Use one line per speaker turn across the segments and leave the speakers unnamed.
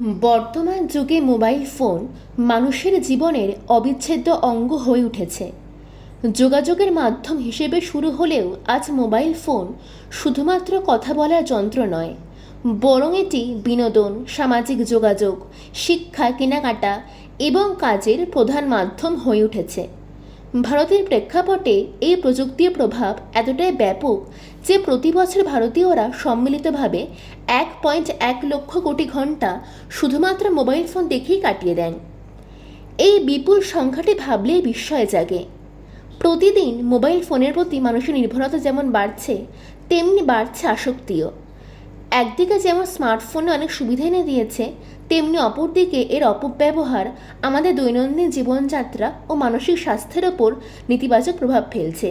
বর্তমান যুগে mobile phone মানুষের জীবনের অবিচ্ছেদ্য অঙ্গ হয়ে উঠেছে। যোগাযোগের মাধ্যম হিসেবে শুরু হলেও আজ মোবাইল ফোন শুধুমাত্র কথা বলার যন্ত্র নয়, বরং এটি বিনোদন, সামাজিক যোগাযোগ, শিক্ষা, কেনাকাটা এবং কাজের প্রধান মাধ্যম হয়ে উঠেছে। ভারতের প্রেক্ষাপটে এই প্রযুক্তির প্রভাব এতটাই ব্যাপক যে প্রতি বছর ভারতীয়রা সম্মিলিতভাবে এক পয়েন্ট এক লক্ষ কোটি ঘণ্টা শুধুমাত্র মোবাইল ফোন দেখেই কাটিয়ে দেন। এই বিপুল সংখ্যাটি ভাবলেই বিস্ময় জাগে। প্রতিদিন মোবাইল ফোনের প্রতি মানুষের নির্ভরতা যেমন বাড়ছে, তেমনি বাড়ছে আসক্তিও। একদিকে যেমন স্মার্টফোনে অনেক সুবিধা এনে দিয়েছে, তেমনি অপরদিকে এর অপব্যবহার আমাদের দৈনন্দিন জীবনযাত্রা ও মানসিক স্বাস্থ্যের ওপর নেতিবাচক প্রভাব ফেলছে।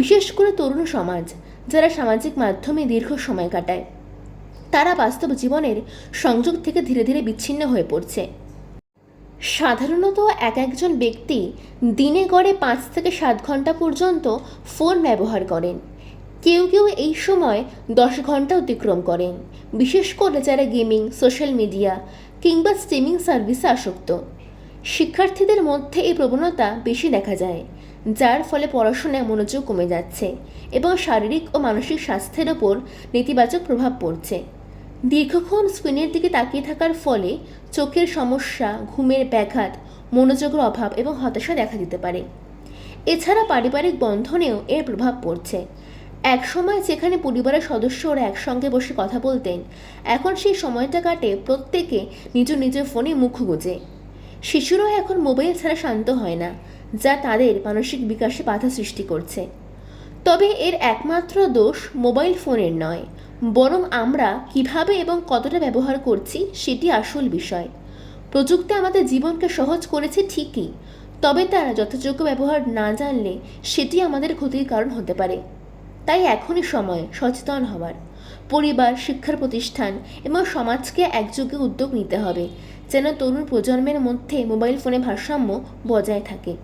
বিশেষ করে তরুণ সমাজ, যারা সামাজিক মাধ্যমে দীর্ঘ সময় কাটায়, তারা বাস্তব জীবনের সংযোগ থেকে ধীরে ধীরে বিচ্ছিন্ন হয়ে পড়ছে। সাধারণত এক একজন ব্যক্তি দিনে গড়ে পাঁচ থেকে সাত ঘণ্টা পর্যন্ত ফোন ব্যবহার করেন। কেউ কেউ এই সময় দশ ঘণ্টা অতিক্রম করেন, বিশেষ করে যারা গেমিং, সোশ্যাল মিডিয়া কিংবা স্ট্রিমিং সার্ভিসে আসক্ত। শিক্ষার্থীদের মধ্যে এই প্রবণতা বেশি দেখা যায়, যার ফলে পড়াশোনায় মনোযোগ কমে যাচ্ছে এবং শারীরিক ও মানসিক স্বাস্থ্যের ওপর নেতিবাচক প্রভাব পড়ছে। দীর্ঘক্ষণ স্ক্রিনের দিকে তাকিয়ে থাকার ফলে চোখের সমস্যা, ঘুমের ব্যাঘাত, মনোযোগের অভাব এবং হতাশা দেখা দিতে পারে। এছাড়া পারিবারিক বন্ধনেও এর প্রভাব পড়ছে। এক সময় যেখানে পরিবারের সদস্যরা একসঙ্গে বসে কথা বলতেন, এখন সেই সময়টা কাটে প্রত্যেকে নিজ নিজের ফোনে মুখ গুজে। শিশুরাও এখন মোবাইল ছাড়া শান্ত হয় না, যা তাদের মানসিক বিকাশে বাধা সৃষ্টি করছে। তবে এর একমাত্র দোষ মোবাইল ফোনের নয়, বরং আমরা কীভাবে এবং কতটা ব্যবহার করছি সেটি আসল বিষয়। প্রযুক্তি আমাদের জীবনকে সহজ করেছে ঠিকই, তবে তারা যথাযোগ্য ব্যবহার না জানলে সেটি আমাদের ক্ষতির কারণ হতে পারে। তাই এখনই সময় সচেতন হওয়ার। পরিবার, শিক্ষার প্রতিষ্ঠান এবং সমাজকে একযোগে উদ্যোগ নিতে হবে, যেন তরুণ প্রজন্মের মধ্যে মোবাইল ফোনে ভারসাম্য বজায় থাকে।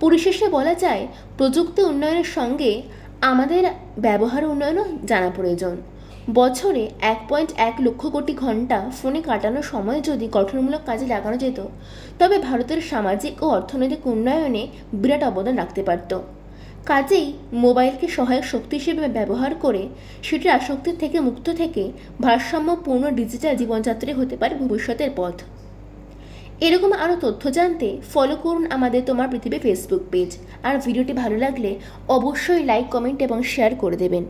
পরিশেষে বলা যায়, প্রযুক্তি উন্নয়নের সঙ্গে আমাদের ব্যবহার উন্নয়নও জানা প্রয়োজন। বছরে এক পয়েন্ট এক লক্ষ কোটি ঘণ্টা ফোনে কাটানোর সময় যদি গঠনমূলক কাজে লাগানো যেত, তবে ভারতের সামাজিক ও অর্থনৈতিক উন্নয়নে বিরাট অবদান রাখতে পারত। কাজেই মোবাইলকে সহায়ক শক্তি হিসেবে ব্যবহার করে সেটির আসক্তির থেকে মুক্ত থেকে ভারসাম্যপূর্ণ ডিজিটাল জীবনযাত্রী হতে পারে ভবিষ্যতের পথ। এরকম আরও তথ্য জানতে ফলো করুন আমাদের তোমার পৃথিবী ফেসবুক পেজ আর ভিডিওটি ভালো লাগলে অবশ্যই লাইক কমেন্ট এবং শেয়ার করে দেবেন।